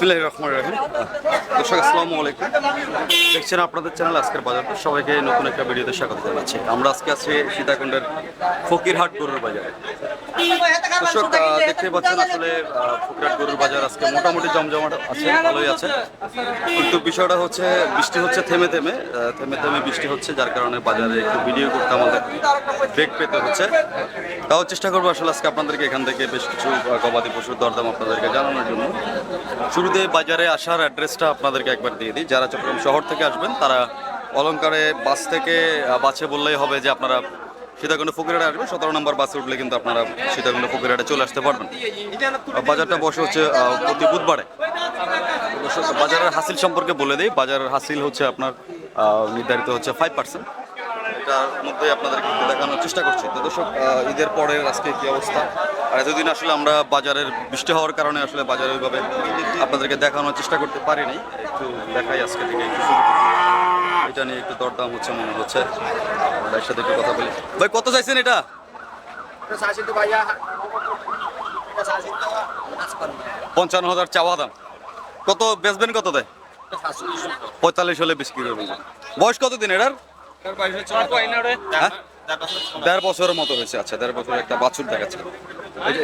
বিসমিল্লাহ রহমান রহিম। দর্শক, আসসালামু আলাইকুম। দেখছেন আপনাদের চ্যানেল আজকের বাজারটা সবাইকে নতুন একটা ভিডিওতে স্বাগত জানাচ্ছি। আমরা আজকে আছি সীতাকুণ্ডের ফকিরহাট গরুর বাজারে। দর্শক দেখতে পাচ্ছেন আসলে আহ, ফকিরহাট গরুর বাজার আজকে মোটামুটি জমজমাট আছে ভালোই আছে। কিন্তু বিষয়টা হচ্ছে বৃষ্টি হচ্ছে থেমে থেমে থেমে থেমে বৃষ্টি হচ্ছে যার কারণে বাজারে একটু ভিডিও করতে আমাদের ব্রেক পেতে হচ্ছে। তাও চেষ্টা করব আসলে আজকে আপনাদেরকে এখান থেকে বেশ কিছু গবাদি পশুর দরদাম আপনাদেরকে জানানোর জন্য। শুরুতে বাজারে আসার অ্যাড্রেসটা আপনাদেরকে একবার দিয়ে দিই। যারা চট্টগ্রাম শহর থেকে আসবেন তারা অলংকারে বাস থেকে বাসে বললেই হবে যে আপনারা সীতাকুণ্ড ফকিরহাটে আসবেন সতেরো নম্বর বাসে উঠলে কিন্তু আপনারা সীতাকুণ্ড ফকিরহাটে চলে আসতে পারবেন। বাজারটা বসে হচ্ছে প্রতি বুধবারে। বাজারের হাসিল সম্পর্কে বলে দিই, বাজারের হাসিল হচ্ছে আপনার নির্ধারিত হচ্ছে ফাইভ পার্সেন্ট এটার মধ্যে আপনাদেরকে দেখানোর চেষ্টা করছি। তো দর্শক ঈদের পরের আজকে কি অবস্থা? আর এতদিন আসলে আমরা বাজারের বৃষ্টি হওয়ার কারণে আসলে বাজারে ওইভাবে আপনাদেরকে দেখানোর চেষ্টা করতে পারিনি। একটু দেখাই আজকে থেকে, একটু। এটা নিয়ে একটু দরদাম হচ্ছে মনে হচ্ছে। ভাইয়ের সাথে একটু কথা বলি। ভাই, কত চাইছেন এটা? পঞ্চান্ন হাজার চাওয়া দাম। কত বেচবেন কত দেয়? পঁয়তাল্লিশ হলে বিক্রি করবেন বয়স কত দিন এটার? হ্যাঁ? দেড় বছরের মতো হয়েছে। আচ্ছা দেড় বছর একটা বাছুর দেখাচ্ছে।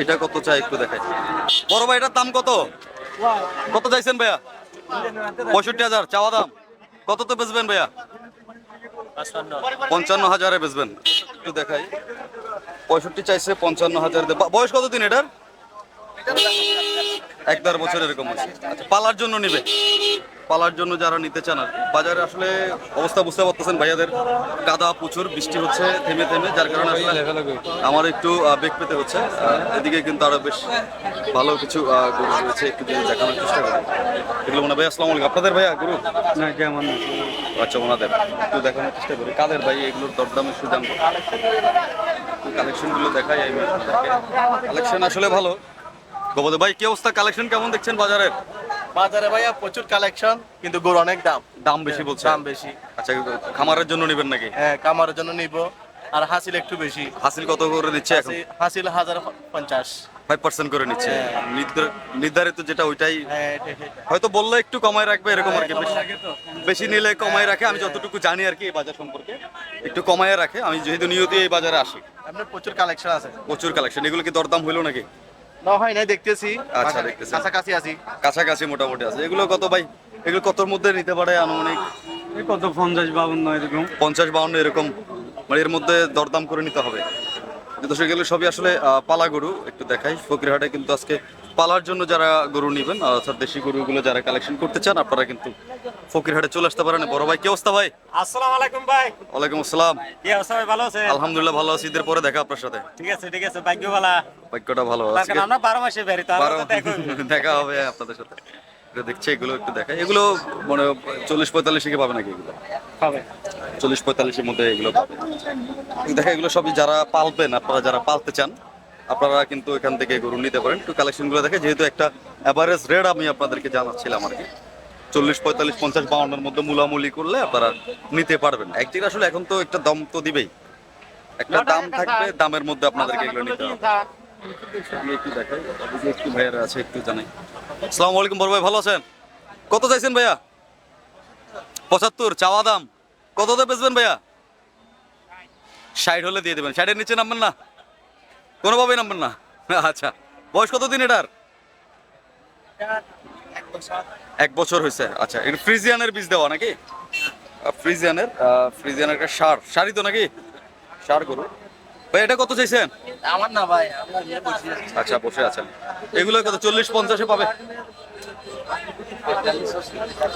এটা কত চাই একটু দেখাই। বড় ভাই, এটার দাম কত? কত চাইছেন ভাইয়া? পঁয়ষট্টি হাজার, চাওয়া দাম। কত তো বেচবেন ভাইয়া? পঞ্চান্ন হাজারে বেচবেন। একটু দেখাই। পঁয়ষট্টি চাইছে পঞ্চান্ন হাজার বয়স কতদিন এটার? এক দেড় বছর এরকম আছে আচ্ছা পালার জন্য নিবে? পালার জন্য যারা নিতে চান আর বাজারে আসলে অবস্থা বুঝতে পারতেছেন ভাইয়াদের। কাদা প্রচুর বৃষ্টি হচ্ছে থেমে থেমে যার কারণে আসলে আমার একটু বেগ পেতে হচ্ছে। এদিকে কিন্তু আরও বেশ ভালো কিছু গরু রয়েছে একটু যদি দেখানোর চেষ্টা করি। এগুলো মনে ভাই আসসালামু আলাইকুম। আপনাদের ভাইয়া গরু? না কেমন আচ্ছা ওনাদের। একটু দেখানোর চেষ্টা করি। কাদের ভাই এগুলোর দরদাম একটু জানব কালেকশনগুলো দেখাই আমি কালেকশন আসলে ভালো। গোবদে ভাই কি অবস্থা? কালেকশন কেমন দেখছেন বাজারের বাজারে ভাইয়া প্রচুর কালেকশন কিন্তু গরু অনেক দাম। দাম বেশি বলছে? দাম বেশি। আচ্ছা খামারের জন্য নেবেন নাকি? হ্যাঁ কামারের জন্য নিব। আর হাসিল একটু বেশি। হাসিল কত করে দিচ্ছে এখন? হাসিল হাজার পঞ্চাশ। ফাইভ পার্সেন্ট করে নিচ্ছে। নির্ধারিত যেটা ওইটাই। হ্যাঁ। হয়তো বললে একটু কমায় রাখবে এরকম আর কি। বেশি বেশি নিলে কমায় রাখে আমি যতটুকু জানি আর কি এই বাজার সম্পর্কে। একটু কমায় রাখে আমি যেহেতু নিয়ত এই বাজারে আসি। আপনার প্রচুর কালেকশন আছে। প্রচুর কালেকশন এগুলো কি দরদাম হইল নাকি? না হয় নাই দেখতেছি। আচ্ছা, দেখতেছি। কাছাকাছি আছি। কাছাকাছি মোটামুটি আছে। এগুলো কত ভাই? এগুলো কতর মধ্যে নিতে পারে আনুমানিক? এই কত পঞ্চাশ বাউন্ন এরকম। পঞ্চাশ বাউন্ন এরকম। মানে এর মধ্যে দরদাম করে নিতে হবে। কিন্তু সেগুলো সবই আসলে আহ, পালা গরু একটু দেখাই। ফকিরহাটে কিন্তু আজকে পালার জন্য যারা গরু নেবেন অর্থাৎ দেশি গরুগুলো যারা কালেকশন করতে চান আপনারা কিন্তু ফকিরহাটে চলে আসতে পারেন। বড় ভাই কি অবস্থা ভাই? আসসালামু আলাইকুম ভাই। ওয়ালাইকুম আসসালাম। কি অবস্থা ভাই ভালো আছে আলহামদুলিল্লাহ ভালো আছি। ঈদের পরে দেখা আপনার সাথে। ঠিক আছে ঠিক আছে ভাগ্য ভালো। বাক্যটা ভালো কারণ আমরা বারো মাসে বেরি তো দেখা। হবে আপনাদের সাথে। এটা দেখছি এগুলো একটু দেখাই এগুলো মানে চল্লিশ পঁয়তাল্লিশে কি পাবে নাকি এগুলো? হবে চল্লিশ পঁয়তাল্লিশের মধ্যে এগুলো পাবে। দেখা এগুলো সবই যারা পালবেন আপনারা যারা পালতে চান আপনারা কিন্তু এখান থেকে গরু নিতে পারেন। একটু কালেকশনগুলো দেখে যেহেতু একটা অ্যাভারেজ রেট আমি আপনাদেরকে জানাচ্ছিলাম আর কি। চল্লিশ পঁয়তাল্লিশ পঞ্চাশ বাউন্নের মধ্যে মূলামূলি করলে আপনারা নিতে পারবেন। একদিন আসলে এখন তো একটা দাম তো দিবেই। একটা দাম থাকবে দামের মধ্যে আপনাদেরকে এগুলো নিতে হবে। একটু দেখাই একটু ভাইয়ারা আছে একটু জানাই। আসসালামু আলাইকুম বড় ভাই ভালো আছেন? কত চাইছেন ভাইয়া? পঁচাত্তর চাওয়া দাম। কততে বেচবেন ভাইয়া? ষাট হলে দিয়ে দেবেন। ষাটের নিচে নামবেন না? কোনোভাবেই নামবেন না। আচ্ছা বয়স কত দিন এটার? এক বছর হয়েছে। আচ্ছা এটা ফ্রিজিয়ানের বীজ দেওয়া নাকি? ফ্রিজিয়ানের ফ্রিজিয়ানের একটা সার। সারই তো নাকি? সার গরু। ভাই এটা কত চাইছেন? আমার না ভাই। আচ্ছা বসে আছেন। এগুলো কত চল্লিশ পঞ্চাশে পাবে?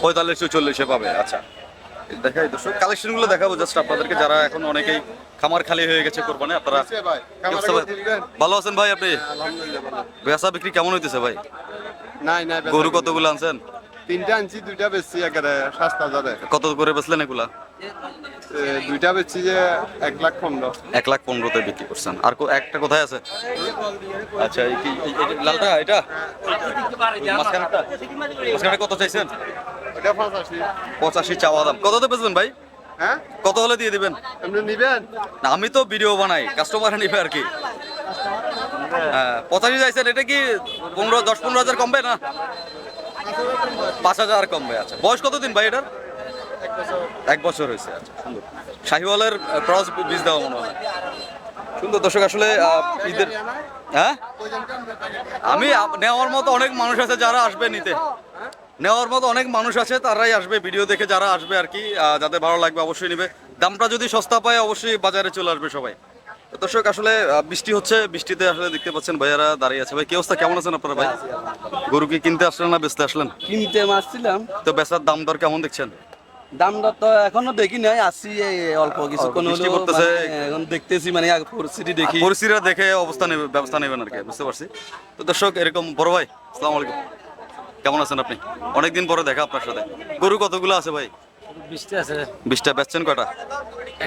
পঁয়তাল্লিশ চল্লিশে পাবে আচ্ছা। দেখাই দর্শক কালেকশনগুলো দেখাবো জাস্ট আপনাদেরকে যারা এখন অনেকেই খামার খালি হয়ে গেছে কোরবানে আপনারা? ভালো আছেন ভাই আপনি? বেচা বিক্রি কেমন হইতেছে ভাই? নাই নাই গরু। কতগুলো আনছেন? তিনটা আনছি দুইটা বেচছি একেবারে সস্তা যাবে কত করে বেচলেন এগুলা? দুইটা বেচছি যে এক লাখ পনেরো। এক লাখ পনেরোতে বিক্রি করছেন। আর একটা কোথায় আছে? আচ্ছা এই কি লালটা এটা? মাঝখানেরটা? মাঝখানে কত চাইছেন? পঁচাশি। চাওয়া দাম। কততে বেচবেন ভাই? হ্যাঁ? কত হলে দিয়ে দিবেন? আপনি নিবেন? না আমি তো ভিডিও বানাই কাস্টমার নিবে আর কি। হ্যাঁ পঁচাশি চাইছেন এটা কি পনেরো দশ পনেরো হাজার কমবে না? পাঁচ হাজার কমবে আচ্ছা। বয়স কতদিন ভাই এটার? এক বছর হয়েছে আচ্ছা সুন্দর। শাহিওয়ালের ক্রস বীজ দেওয়া মনে হয়। সুন্দর। দর্শক আসলে ঈদের হ্যাঁ? আমি নেওয়ার মতো অনেক মানুষ আছে যারা আসবে নিতে। নেওয়ার মতো অনেক মানুষ আছে তারাই আসবে ভিডিও দেখে যারা আসবে আর কি যাদের ভালো লাগবে অবশ্যই নিবে। দামটা যদি সস্তা পায় অবশ্যই বাজারে চলে আসবে সবাই। দর্শক আসলে বৃষ্টি হচ্ছে বৃষ্টিতে আসলে দেখতে পাচ্ছেন ভাইয়ারা দাঁড়িয়ে আছে। ভাই কি অবস্থা? কেমন আছেন আপনারা ভাই? গরু কি কিনতে আসলেন না বেচতে আসলেন? কিনতে মারছিলাম তো বেচার দাম দর কেমন দেখছেন? দামটা তো এখনও দেখি নাই আসি অল্প কিছু কোন বৃষ্টি এখন দেখতেছি মানে পরিস্থিতি দেখি। পরিস্থিতি দেখে অবস্থা নেবে ব্যবস্থা নেবেন আর কি বুঝতে পারছি। তো দর্শক এরকম বড় ভাই আসসালামু আলাইকুম। কেমন আছেন আপনি? অনেকদিন পরে দেখা আপনার সাথে। গরু কতগুলো আছে ভাই? বৃষ্টি আছে। বিশটা বেচছেন কয়টা?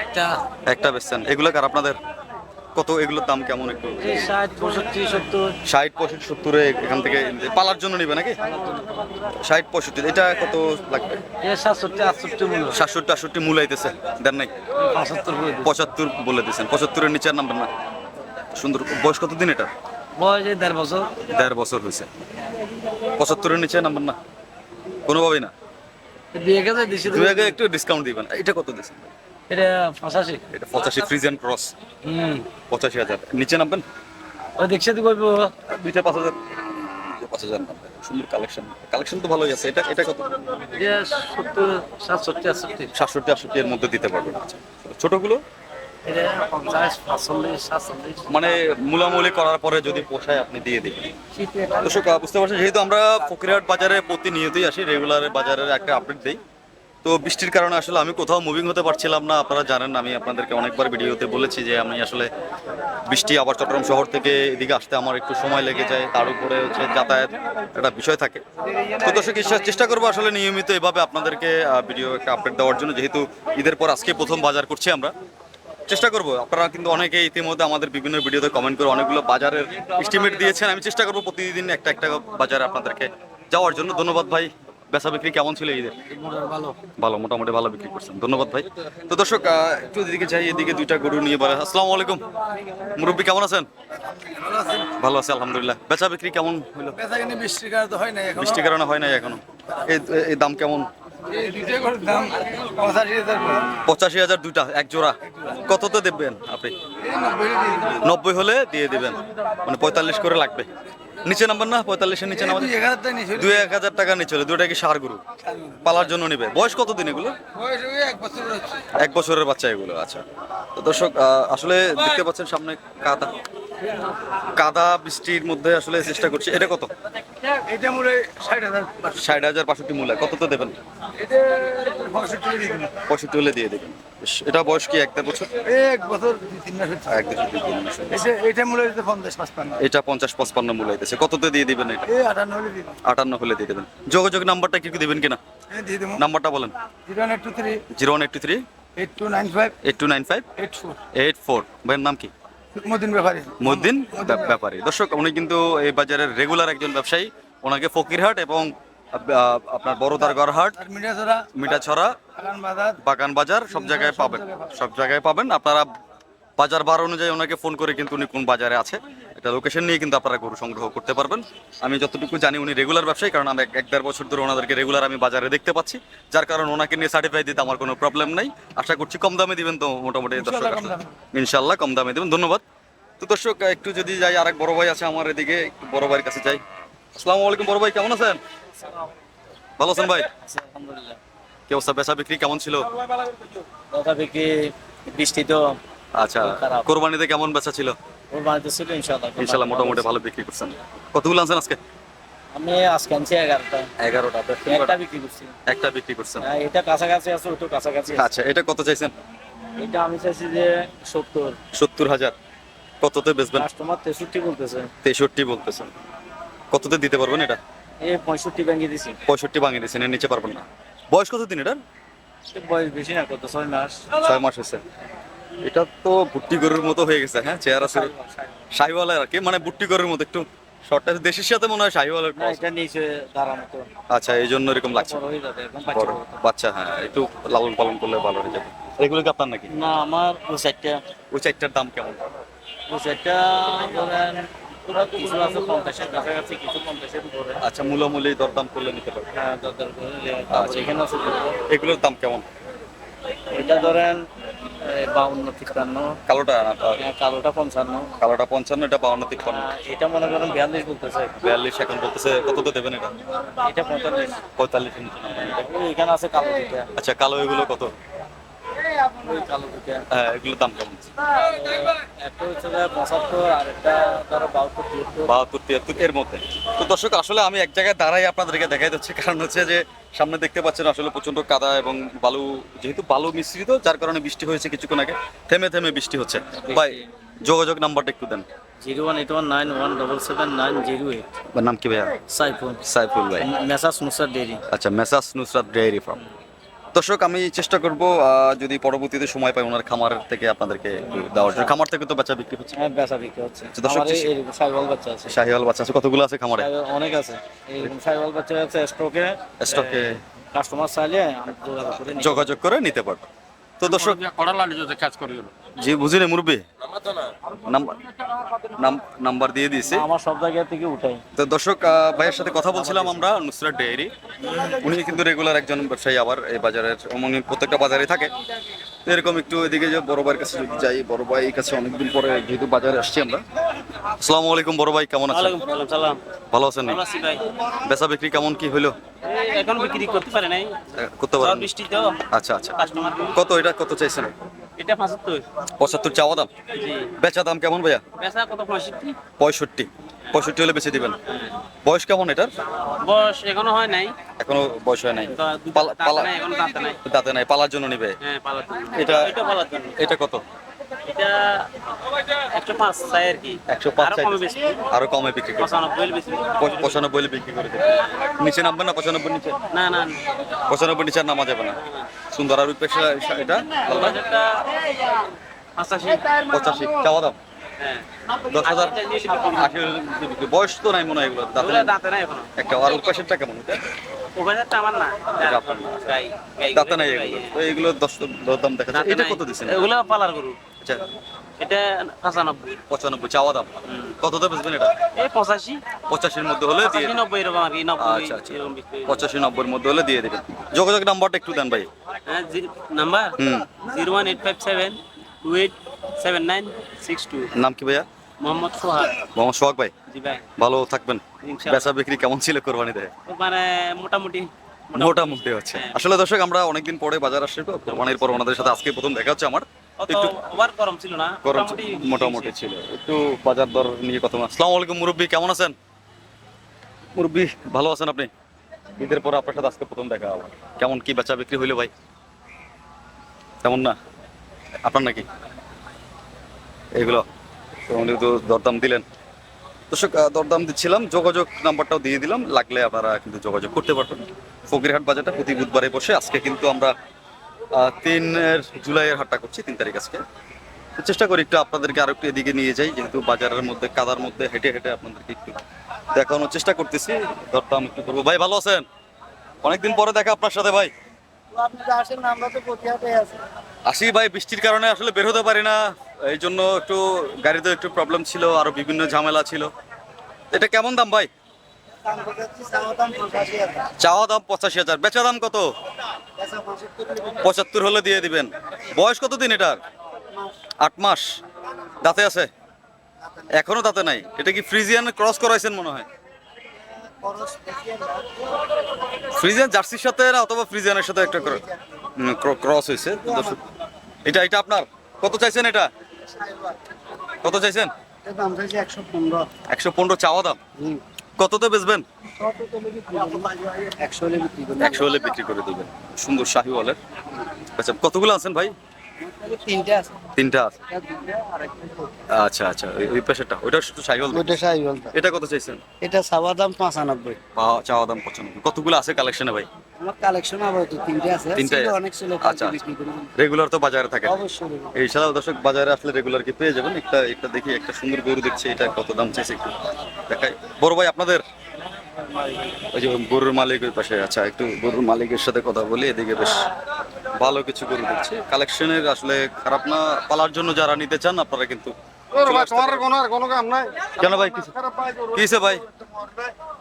একটা। একটা বেচছেন। এগুলো কার আপনাদের? কত এগুলোর দাম কেমন একটু? ষাট পঁয়ষট্টি সত্তর। ষাট পঁয়ষট্টি সত্তরে এখান থেকে পালার জন্য নিবে নাকি? ষাট পঁয়ষট্টি এটা কত লাগবে? সাতষট্টি আটষট্টি মূল্য। সাতষট্টি আটষট্টি মূল আইতেছে। দেন নাই? পঁচাত্তর পঁচাত্তর বলে দিয়েছেন পঁচাত্তরের নিচের নাম্বার না? সুন্দর। বয়স কত দিন এটা? বয়স দেড় বছর। দেড় বছর হয়েছে। পঁচাত্তরের নিচে নাম্বার না। কোনোভাবেই না। দুই একটু ডিসকাউন্ট দিবেন। এটা কত দিচ্ছেন এটা পঁচাশি। এটা পঁচাশি ফ্রিজ অ্যান্ড ক্রস। হুম। পঁচাশি হাজার। নিচে নামবেন? ওই দেখছে তো দুইটা পাঁচ হাজার। পাঁচ হাজার নামবেন। সুন্দর কালেকশন কালেকশন তো ভালোই আছে। এটা এটা কত? সত্তর সাতষট্টি আটষট্টি। সাতষট্টি আটষট্টি এর মধ্যে দিতে পারবেন। আচ্ছা। ছোটগুলো? মানে মূলামূলি করার পরে যদি পোষায় আপনি দিয়ে দিবেন। দর্শক বুঝতে পারছেন, যেহেতু আমরা ফকিরহাট বাজারে প্রতিনিয়তই আসি, রেগুলার বাজারের একটা আপডেট দিই। তো বৃষ্টির কারণে আসলে আমি কোথাও মুভিং হতে পারছিলাম না। আপনারা জানেন, আমি আপনাদেরকে অনেকবার ভিডিওতে বলেছি যে আমি আসলে বৃষ্টি আবার চট্টগ্রাম শহর থেকে এদিকে আসতে আমার একটু সময় লেগে যায়। তার উপরে হচ্ছে যাতায়াত একটা বিষয় থাকে। তো দর্শক চেষ্টা করব আসলে নিয়মিত এভাবে আপনাদেরকে ভিডিও একটা আপডেট দেওয়ার জন্য। যেহেতু ঈদের পর আজকে প্রথম বাজার করছি আমরা। চেষ্টা করব। আপনারা কিন্তু অনেকে ইতিমধ্যে আমাদের বিভিন্ন ভিডিওতে কমেন্ট করে অনেকগুলো বাজারের এস্টিমেট দিয়েছেন। আমি চেষ্টা করব প্রতিদিন একটা একটা বাজারে আপনাদেরকে যাওয়ার জন্য। ধন্যবাদ ভাই। বেচা বিক্রি কেমন ছিল ঈদের? ভালো। ভালো মোটামুটি ভালো বিক্রি করছেন। ধন্যবাদ ভাই। তো দর্শক একটু এদিকে যাই এদিকে দুইটা গরু নিয়ে বলে আসসালামু আলাইকুম। মুরব্বী কেমন আছেন? ভালো আছে। আলহামদুলিল্লাহ। বেচা বিক্রি কেমন হইল বৃষ্টির কারণে হয় নাই এখন। হয় এই দাম কেমন? পঁচাশি হাজার দুইটা এক জোড়া। কততে দেবেন আপনি? নব্বই হলে দিয়ে দিবেন। মানে পঁয়তাল্লিশ করে লাগবে। নিচে নাম্বার না? পঁয়তাল্লিশের নিচে নাম্বার দুই এক হাজার টাকা নিচে হলে। দুইটা কি সার গরু? পালার জন্য নিবে। বয়স কত দিন এগুলো? এক বছরের বাচ্চা এগুলো আচ্ছা। তো দর্শক আসলে দেখতে পাচ্ছেন সামনে কাদা। কাদা বৃষ্টির মধ্যে আসলে চেষ্টা করছি। এটা কত? এটা মূলে ষাট হাজার ষাট হাজার বাষট্টি মূল্য কত তো দেবেন? পঁয়ষট্টি দিয়ে হলে দিয়ে দেবেন। এটা বয়স কি এক দেড় বছর এক বছর তিন মাস এক দেড় তিন মাস। এটা এটা মূলে দিতে পঞ্চাশ পাঁচপান্ন। এটা পঞ্চাশ পঁচপান্ন মূল্য কততে দিয়ে দিবেন এটা? আটান্ন হলে দিয়ে আটান্ন হলে দিয়ে দেবেন। যোগাযোগ নাম্বারটা কি কি দিবেন কিনা? নাম্বারটা বলেন। Zero one eight two three. Zero one eight two three. Eight two nine five. Eight two nine five. Eight four. Eight four. ভাইয়ের নাম কি? মদিন ব্যাপারী। দর্শক উনি কিন্তু এই বাজারের রেগুলার একজন ব্যবসায়ী। ওনাকে ফকিরহাট এবং আপনার বড়দার গড়হাট আর মিঠাছড়া বাগান বাজার সব জায়গায় পাবেন। সব জায়গায় পাবেন। আপনারা বাজার বার অনুযায়ী ওনাকে ফোন করে কিন্তু উনি কোন বাজারে আছে। এটা লোকেশন নিয়ে কিন্তু আপনারা গরু সংগ্রহ করতে পারবেন। আমি যতটুকু জানি উনি রেগুলার ব্যবসায়ী কারণ আমি এক- এক দেড় বছর ধরে ওনাদেরকে রেগুলার আমি বাজারে দেখতে পাচ্ছি। যার কারণে ওনাকে নিয়ে সার্টিফাই দিতে আমার কোনো প্রবলেম নাই। আশা করছি কম দামে দিবেন তো মোটামুটি দর্শক ইনশাল্লাহ কম দামে দেবেন। ধন্যবাদ। তো দর্শক একটু যদি যাই আরেক বড় ভাই আছে আমার এদিকে একটু বড় ভাইয়ের কাছে যাই। আসসালামু আলাইকুম বড় ভাই কেমন আছেন? ভালো আছেন ভাই? আলহামদুলিল্লাহ। কি অবস্থা বেচা বিক্রি কেমন ছিল? বৃষ্টি তো আচ্ছা কোরবানিতে কেমন বেচা ছিল? ওর বাড়িতে ছিল ইনশাল্লাহ ইনশাল্লাহ মোটামুটি ভালো বিক্রি করছেন। কতগুলো আনছেন আজকে? আমি আজকে আনছি এগারোটা। এগারোটা একটা বিক্রি করছি। একটা বিক্রি করছেন। হ্যাঁ, এটা কাছাকাছি আছে ওটা কাছাকাছি আচ্ছা এটা কত চাইছেন? এটা আমি চাইছি যে সত্তর। সত্তর হাজার। কততে বেচবেন? কাস্টমার তেষট্টি বলতেছে। তেষট্টি বলতেছেন। কততে দিতে পারবেন এটা? পঁয়ষট্টি দিছি। পঁয়ষট্টি ভাঙিয়ে দিয়েছেন এর নিচে পারবেন না। বয়স কত দিন এটার? বয়স বেশি না কত ছয় মাস। ছয় মাস হয়েছে। এটা তো বুট্টি গরুর মতো হয়ে গেছে হ্যাঁ? চেহারা শুরু শাহিওয়ালা আর কি মানে বুট্টি গরুর মতো একটু শর্টটা দেশের সাথে মনে হয় শাহিওয়ালার এটা নিচে দাঁড়ানো তো। আচ্ছা এই জন্য এরকম লাগছে। হয়ে বাচ্চা বাচ্চা হ্যাঁ একটু লালন পালন করলে ভালো হয়ে যাবে। এগুলো কি আপনার নাকি? না আমার ও চারটা ওই চারটার দাম কেমন? ও চারটা ধরেন কিছু আছে পঞ্চাশের কাছাকাছি কিছু পঞ্চাশের উপরে। আচ্ছা মূলামূলি দরদাম করলে নিতে পারবে। হ্যাঁ দরকার করে তারপর এখানে আছে এগুলোর দাম কেমন? এটা ধরেন বাউন্ন তিপ্পান্ন। কালোটা না হ্যাঁ, কালোটা পঞ্চান্ন। কালোটা পঞ্চান্ন এটা বাউন্ন তিপ্পান্ন। এটা মনে করেন বিয়াল্লিশ বলতেছে। বিয়াল্লিশ এখন বলতেছে কত তো দেবেন এটা? এটা পঁয়তাল্লিশ। পঁয়তাল্লিশ এখানে আছে কালো আচ্ছা কালো এগুলো কত? হ্যাঁ এগুলোর দাম কেমন? একটা হচ্ছে পঁচাত্তর আর একটা ধরো বাহাত্তর তিয়াত্তর। বাহাত্তর তিয়াত্তর এর মধ্যে। তো দর্শক আসলে আমি এক জায়গায় দাঁড়াই আপনাদেরকে দেখাই যাচ্ছে কারণ হচ্ছে যে সামনে দেখতে পাচ্ছেন আসলে কাদা এবং বালু যেহেতু বালু মিশ্রিত যার কারণে বৃষ্টি হয়েছে কিছুক্ষণ আগে থেমে থেমে বৃষ্টি হচ্ছে। ভাই যোগাযোগ নাম্বারটা একটু দেন। Zero one eight one nine one double seven nine zero eight. নাম কি ভাইয়া? সাইফুল। সাইফুল ভাই। মেসাজ নুসার ডেয়ারি আচ্ছা মেসাস নুসরাত ডেয়ারি ফার্ম। দর্শক আমি চেষ্টা করব যদি পরবর্তীতে সময় পাই ওনার খামার থেকে আপনাদেরকে দেওয়ার জন্য। খামার থেকে তো বেচা বিক্রি হচ্ছে। হ্যাঁ বেচা বিক্রি হচ্ছে। আচ্ছা, দর্শক, সাইওয়াল বাচ্চা আছে। শাহিওয়াল বাচ্চা আছে। কতগুলো আছে খামারে? অনেক আছে। সাইওয়াল বাচ্চা আছে স্টকে স্টকে কাস্টমার চাইলে। যোগাযোগ করে নিতে পারবে। তো দর্শক জি বুঝিনি মুরব্বী। নাম্বার দিয়ে দিয়েছি। আমার সব জায়গা থেকে উঠাই। তো দর্শক ভাইয়ের সাথে কথা বলছিলাম আমরা নুসরাত ডেয়ারি উনি কিন্তু রেগুলার একজন ব্যবসায়ী আবার এই বাজারের উনি প্রত্যেকটা বাজারে থাকে। এরকম একটু এদিকে যে বড় ভাইয়ের কাছে যদি যাই বড় ভাইয়ের কাছে অনেকদিন পরে যেহেতু বাজারে আসছি আমরা। আসসালামু আলাইকুম বড় ভাই কেমন আছেন? ভালো আছেন ভাই। বেচা বিক্রি কেমন কি হইল? এখন বিক্রি করতে পারে নাই। করতে পারেন বৃষ্টি তো। আচ্ছা আচ্ছা। কত এটা কত চাইছেন? এটা পাঁচাত্তর। পঁচাত্তর চাওয়া দাম? জি। বেচা দাম কেমন ভাইয়া? বেচা কত পঁয়ষট্টি? পঁয়ষট্টি। পঁয়ষট্টি হলে বেচে দিবেন। বয়স কেমন এটার? বয়স এখনও হয় নাই। এখনও বয়স হয় নাই। পালা- দাঁতে পালা- দাঁতে নাই। দাঁতে নাই পালার জন্য নিবে। হ্যাঁ পালার জন্য। এটা- এটা পালার জন্য। এটা কত? এটা একশো পাঁচ চাই আর কি। একশো পাঁচ আরও কমে বেশি। আরও কমে বিক্রি পঁচানব্বই পঁচানব্বই বিক্রি করে দেবে। নিচে নামবে না? পঁচানব্বই নিচে? না না পঁচানব্বই নিচে নামা যাবে না। সুন্দর আর ওই এটা? পঁচাশি। পঁচাশি। চাওয়া দাম? দশ হাজার আশিটা দিয়ে বিক্রি করব। আশি হলে বিক্রি। বয়স তো নাই মনে হয় এগুলো। দাঁতে নাই। একটা আর কেমন? আমার না। দাঁতে নাই এগুলো। এগুলো দশ দাম দেখা এগুলা পালার গরু। আচ্ছা এটা পঁচানব্বই। পঁচানব্বই চাওয়া দাম। কত দাম বেচবেন এটা? এই পঁচাশি। পঁচাশির মধ্যে হলে দিয়ে নব্বই এরকম আর কি আচ্ছা আচ্ছা। এরকম বিক্রি হয়। পঁচাশি নব্বইয়ের মধ্যে হলে দিয়ে দেবেন। যোগাযোগ নাম্বারটা একটু দেন ভাই। হ্যাঁ নাম্বার? হুম। Zero one eight five seven two eight seven nine six two. নাম কি ভাইয়া? মোহাম্মদ সোহাগ। মোহাম্মদ সোহাগ ভাই? জি ভাই। ভালো থাকবেন। বেচা বিক্রি কেমন ছিল কোরবানিতে মানে মোটামুটি। মোটামুটি হচ্ছে আসলে দর্শক আমরা অনেকদিন পরে বাজার আসছি তো কোরবানির পর ওনাদের সাথে আজকে প্রথম দেখা হচ্ছে আমার। একটু ওভার গরম ছিল না গরম মোটামুটি ছিল। একটু বাজার দর নিয়ে কথা আসসালামু আলাইকুম মুরব্বী কেমন আছেন? মুরব্বী ভালো আছেন আপনি? ঈদের পর আপনার সাথে আজকে প্রথম দেখা আমার কেমন কি বেচা বিক্রি হইল ভাই? তেমন না? আপনার নাকি? এগুলো উনি তো দরদাম দিলেন। দর্শক দরদাম দিচ্ছিলাম যোগাযোগ নাম্বারটাও দিয়ে দিলাম। লাগলে আপনারা কিন্তু যোগাযোগ করতে পারবেন। ফকিরহাট বাজারটা প্রতি বুধবারে বসে। আজকে কিন্তু আমরা তিনের জুলাইয়ের হাটটা করছি তিন তারিখ আজকে। চেষ্টা করি একটু আপনাদেরকে আরও একটু এদিকে নিয়ে যাই যেহেতু বাজারের মধ্যে কাদার মধ্যে হেঁটে হেঁটে আপনাদেরকে একটু দেখানোর চেষ্টা করতেছি। দরদাম একটু করব। ভাই ভালো আছেন? অনেকদিন পরে দেখা আপনার সাথে ভাই। আসি ভাই বৃষ্টির কারণে আসলে বের হতে পারি না। এই জন্য একটু গাড়িতে একটু প্রবলেম ছিল আরও বিভিন্ন ঝামেলা ছিল। এটা কেমন দাম ভাই? চাওয়া দাম পঁচাশি হাজার। বেচা দাম কত? পঁচাত্তর হলে দিয়ে দিবেন। বয়স কত দিন এটার? আট মাস। দাঁতে আছে? এখনও দাঁতে নাই? এটা কি ফ্রিজিয়ান ক্রস করাইছেন মনে হয়? ফ্রিজিয়ান জার্সির সাথে না অথবা ফ্রিজিয়ানের সাথে একটা ক্রস হয়েছে? এটা এটা আপনার? কত চাইছেন এটা? কত চাইছেন? একশো পনেরো। চাওয়া দাম? কততে বেচবেন? একশো হলে বিক্রি করে দেবেন। সুন্দর শাহি ওয়ালের আচ্ছা কতগুলো আছেন ভাই? তিনটা আছে। আচ্ছা আচ্ছা ওই- পেশাটা ওইটা শুধু এটা কত চাইছেন? এটা চাওয়া দাম পঁচানব্বই। পা- চাওয়া দাম পঁচানব্বই। কতগুলো আছে কালেকশনে ভাই? আমার কালেকশন আবার তিনটে আছে। তিনটে? অনেক ছিল আচ্ছা, আচ্ছা। বিক্রি করি রেগুলার তো বাজারে থাকে। অবশ্যই এই ছাড়াও দর্শক বাজারে আসলে রেগুলার কি পেয়ে যাবেন? একটা একটা দেখি একটা সুন্দর গরু দেখছি এটা কত দাম চাইছে একটু দেখাই। বড় ভাই আপনাদের? ওই যে গরুর মালিক ওই পাশে আচ্ছা একটু গরুর মালিকের সাথে কথা বলি এদিকে বেশ ভালো কিছু গরু দেখছি। কালেকশনের আসলে খারাপ না পালার জন্য যারা নিতে চান আপনারা কিন্তু তোমার কোনো আর কোনো কাম নাই। কেন ভাই কিছু কিসে ভাই?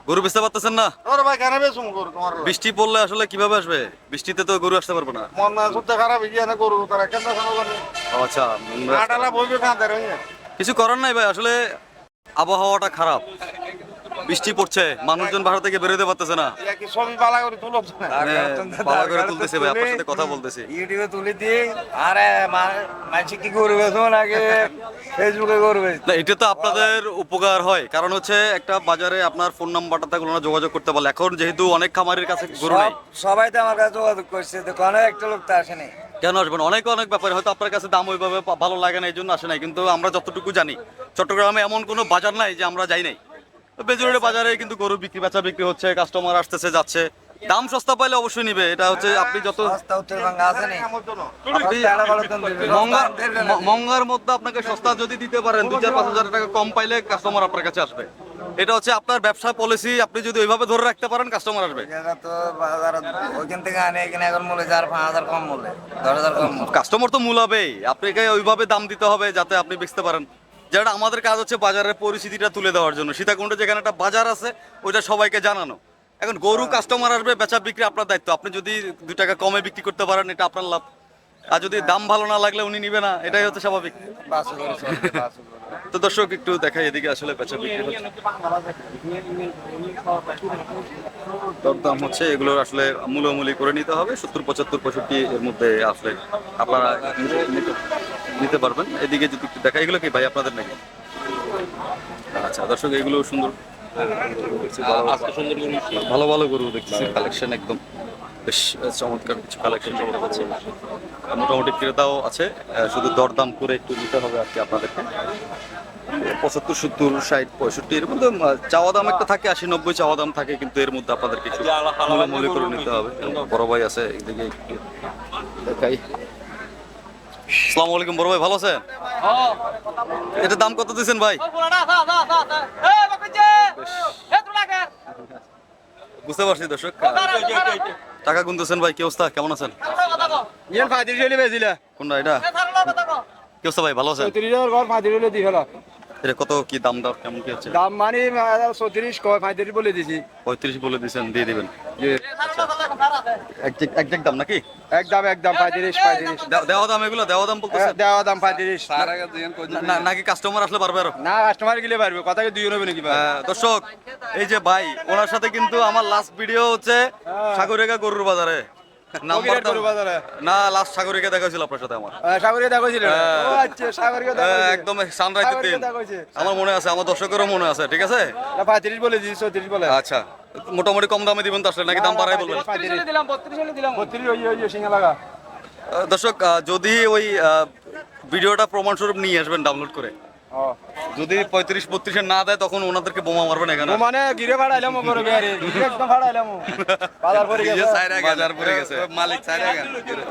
গরু বেচতে পারতেছেন না? ওরে ভাই কেন বেসুম গরু তোমার বৃষ্টি পড়লে আসলে কীভাবে আসবে? বৃষ্টিতে তো গরু আসতে পারব না। মন না খারাপ না গরু তারা কেন আচ্ছা আটালা বইবে কিছু করার নাই ভাই আসলে আবহাওয়াটা খারাপ। বৃষ্টি পড়ছে মানুষজন বাসা থেকে বেরোতে পারতেছে না। পালা করে তুলো করে তুলতেছে ভাই আপনার সাথে কথা বলতেছি। ইউটিউবে তুলে দিই আরে মানুষ কি করবে শোন আগে? ফেসবুকে করবে। না এটা তো আপনাদের উপকার হয়। কারণ হচ্ছে একটা বাজারে আপনার ফোন নাম্বারটা থাকলে ওনারা যোগাযোগ করতে পারলে। এখন যেহেতু অনেক খামারের কাছে গরু নেই। সবাই তো আমার কাছে যোগাযোগ করছে একটা লোক তো আসেনি কেন আসবেন অনেক অনেক ব্যাপারে হয়তো আপনার কাছে দাম ওইভাবে ভালো লাগে না এই জন্য আসে নাই। কিন্তু আমরা যতটুকু জানি চট্টগ্রামে এমন কোনো বাজার নাই যে আমরা যাই নাই। বেজুরের বাজারে কিন্তু গরু বিক্রি বেচা বিক্রি হচ্ছে কাস্টমার আসতেছে যাচ্ছে। দাম সস্তা পাইলে অবশ্যই নিবে। এটা হচ্ছে আপনি যত মঙ্গার মধ্যে আপনাকে সস্তা যদি দিতে পারেন দু চার পাঁচ হাজার টাকা কম পাইলে কাস্টমার আপনার কাছে আসবে। এটা হচ্ছে আপনার ব্যবসা পলিসি আপনি যদি ওইভাবে ধরে রাখতে পারেন কাস্টমার আসবে। জায়গা তো বাজার ওইখান থেকে আনে এখানে এখন মূল্য চার পাঁচ হাজার কম মূল্যে দশ হাজার কম কাস্টমার তো মূল হবেই। আপনাকে ওইভাবে দাম দিতে হবে যাতে আপনি বেচতে পারেন। যেটা আমাদের কাজ হচ্ছে বাজারের পরিস্থিতিটা তুলে দেওয়ার জন্য। সীতাকুণ্ডে যেখানে একটা বাজার আছে ওইটা সবাইকে জানানো। এখন গরু কাস্টমার আসবে বেচা বিক্রি আপনার দায়িত্ব। আপনি যদি দু টাকা কমে বিক্রি করতে পারেন এটা আপনার লাভ। আর যদি দাম ভালো না লাগলে উনি নিবে না এটাই হচ্ছে স্বাভাবিক। তো দর্শক একটু দেখাই এদিকে আসলে বেচা বিক্রি হচ্ছে। দরদাম হচ্ছে এগুলোর আসলে মূলামূলি করে নিতে হবে। সত্তর পঁচাত্তর পঁয়ষট্টি এর মধ্যে আসলে আপনারা নিতে- পারবেন। এদিকে যদি একটু দেখা এগুলো কি ভাই আপনাদের নাকি? আচ্ছা দর্শক এগুলো সুন্দর। ভালো ভালো গরু দেখতেছি। কালেকশন একদম বেশ চমৎকার কিছু কালেকশন আছে। মোটামুটি ক্রেতাও আছে। শুধু দরদাম করে একটু নিতে হবে আর কি আপনাদেরকে। পঁচাত্তর সত্তর ষাট পঁয়ষট্টি এর মধ্যে চাওয়া দাম একটা থাকে আশি নব্বই চাওয়া দাম থাকে কিন্তু এর মধ্যে আপনাদের কিছু মূল্য করে নিতে হবে। বড় ভাই আছে এদিকে দেখাই। আসসালামু আলাইকুম বড় ভাই ভালো আছেন? এটা দাম কত দিয়েছেন ভাই? বুঝতে পারছি দর্শক। টাকা গুনতেছেন ভাই কি অবস্থা? কেমন আছেন? কোনটা এটা? কি অবস্থা ভাই ভালো আছেন? এটা কত কি দাম দাম কেমন কি হচ্ছে দাম মানে চৌত্রিশ কয় ফাইদির বলে দিছি। পঁয়ত্রিশ বলে দিয়েছেন দিয়ে দিবেন। একজ্যাক্ট একজ্যাক্ট দাম নাকি? একদম একদম পঁয়ত্রিশ পঁয়ত্রিশ। দে- দেওয়া দাম এগুলো দেওয়া দাম বলতেছেন? দেওয়া দাম পঁয়ত্রিশ। নাকি কাস্টমার আসলে পারবে আরও? না কাস্টমার গেলে পারবে কথা কি দুই হবে নাকি দর্শক এই যে ভাই ওনার সাথে কিন্তু আমার লাস্ট ভিডিও হচ্ছে সাগরিকা গরুর বাজারে। নাম্বার ফকিরের গরুর বাজারে। না লাস্ট সাগরিকা দেখা হয়েছিল আপনার সাথে আমার। সাগরিয়া দেখাইছিল? হ্যাঁ। আচ্ছা সাগরিয়া আহ, একদম সানরাইজের দিন। আমার মনে আছে আমার দর্শকেরও মনে আছে ঠিক আছে? না বলে দিছি বলে। আচ্ছা মোটামুটি কম দামে দিবেন তো আসলে নাকি দাম বাড়াই বলবেন? বত্রিশ ওই ওই সিঙ্গা লাগা। দর্শক যদি ওই ভিডিওটা প্রমাণস্বরূপ নিয়ে আসবেন ডাউনলোড করে। যদি পঁয়ত্রিশ বত্রিশে না দেয় তখন ওনাদেরকে বোমা মারবেন এখানে। মানে গিরে ভাড়াইলাম ও করবে আরে গিরে একদম ভাড়াইলাম ও। বাজার পরে গেছে। বাজার পড়ে গেছে।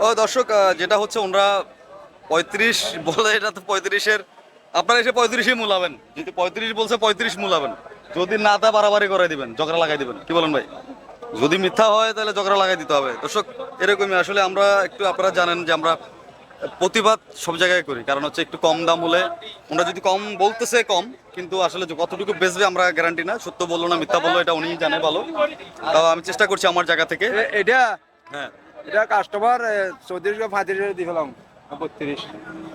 ও দর্শক যেটা হচ্ছে ওনারা পঁয়ত্রিশ বলে এটা তো পঁয়ত্রিশের। আপনারা এসে পঁয়ত্রিশে মূলাবেন। যদি পঁয়ত্রিশ বলছে পঁয়ত্রিশ মূলাবেন। যদি না তা বাড়াবাড়ি করে দিবেন ঝগড়া লাগাই দিবেন। কি বলেন ভাই? যদি মিথ্যা হয় তাহলে ঝগড়া লাগাই দিতে হবে। দর্শক এরকমই। আসলে আমরা একটু আপনারা জানেন যে আমরা প্রতিবাদ সব জায়গায় করি। কারণ হচ্ছে একটু কম দাম হলে ওনারা যদি কম বলতেছে কম কিন্তু আসলে যে কতটুকু বেচবে আমরা গ্যারান্টি না। সত্য বলল না মিথ্যা বলল এটা উনিই জানে ভালো। তাও আমি চেষ্টা করছি আমার জায়গা থেকে। এটা? হ্যাঁ। এটা কাস্টমার চৌত্রিশ পঁয়ত্রিশ দিয়ে ফেলাম বত্রিশ।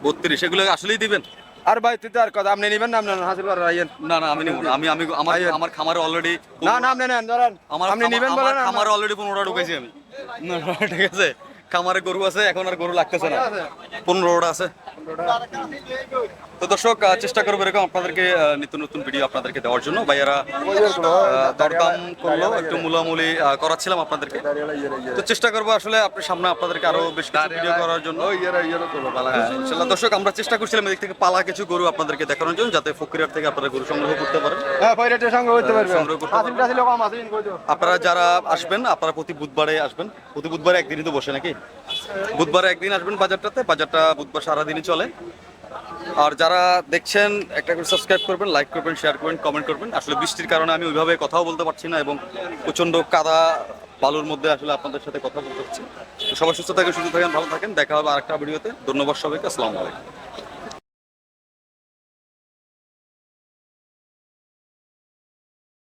বত্রিশ এগুলো আসলেই দিবেন? আর ভাই তুই তো আর কথা আপনি নিবেন না আপনি হাসিল করার আইয়েন না না আমি নিব। আমি আমি আমার আমার খামারে অলরেডি না না আপনি নেন ধরেন। আমার আপনি নিবেন আমার বলেন খামারে অলরেডি পনেরোটা ঢুকাইছি আমি। ঠিক আছে। খামারে গরু আছে এখন আর গরু লাগতেছে না। পনেরোটা আছে। তো দর্শক চেষ্টা করব এরকম আপনাদেরকে নিত্য নতুন ভিডিও আপনাদেরকে দেওয়ার জন্য। ভাইয়ারা দরদাম করল একটু মূলামূলি করাচ্ছিলাম আপনাদেরকে। তো চেষ্টা করব আসলে আপনার সামনে আপনাদেরকে আরও বেশ কিছু ভিডিও করার জন্য। ইনশাল্লাহ দর্শক আমরা চেষ্টা করছিলাম এদিক থেকে পালা কিছু গরু আপনাদেরকে দেখানোর জন্য যাতে ফকিরহাট থেকে আপনারা গরু সংগ্রহ করতে পারেন। হ্যাঁ আপনারা যারা আসবেন আপনারা প্রতি বুধবারে আসবেন। প্রতি বুধবারে একদিনই তো বসে নাকি? বুধবারে একদিন আসবেন বাজারটাতে, বাজারটা বুধবার সারাদিনই চলে। আর যারা দেখছেন, একটা করে সাবস্ক্রাইব করবেন লাইক করবেন শেয়ার করবেন কমেন্ট করবেন। আসলে বৃষ্টির কারণে আমি ওইভাবে কথাও বলতে পারছি না এবং প্রচণ্ড কাদা বালুর মধ্যে আসলে আপনাদের সাথে কথা বলতে হচ্ছে। সবাই সুস্থ থাকেন সুস্থ থাকেন, ভালো থাকেন। দেখা হবে আরেকটা ভিডিওতে। ধন্যবাদ সবাইকে, আসসালামু আলাইকুম।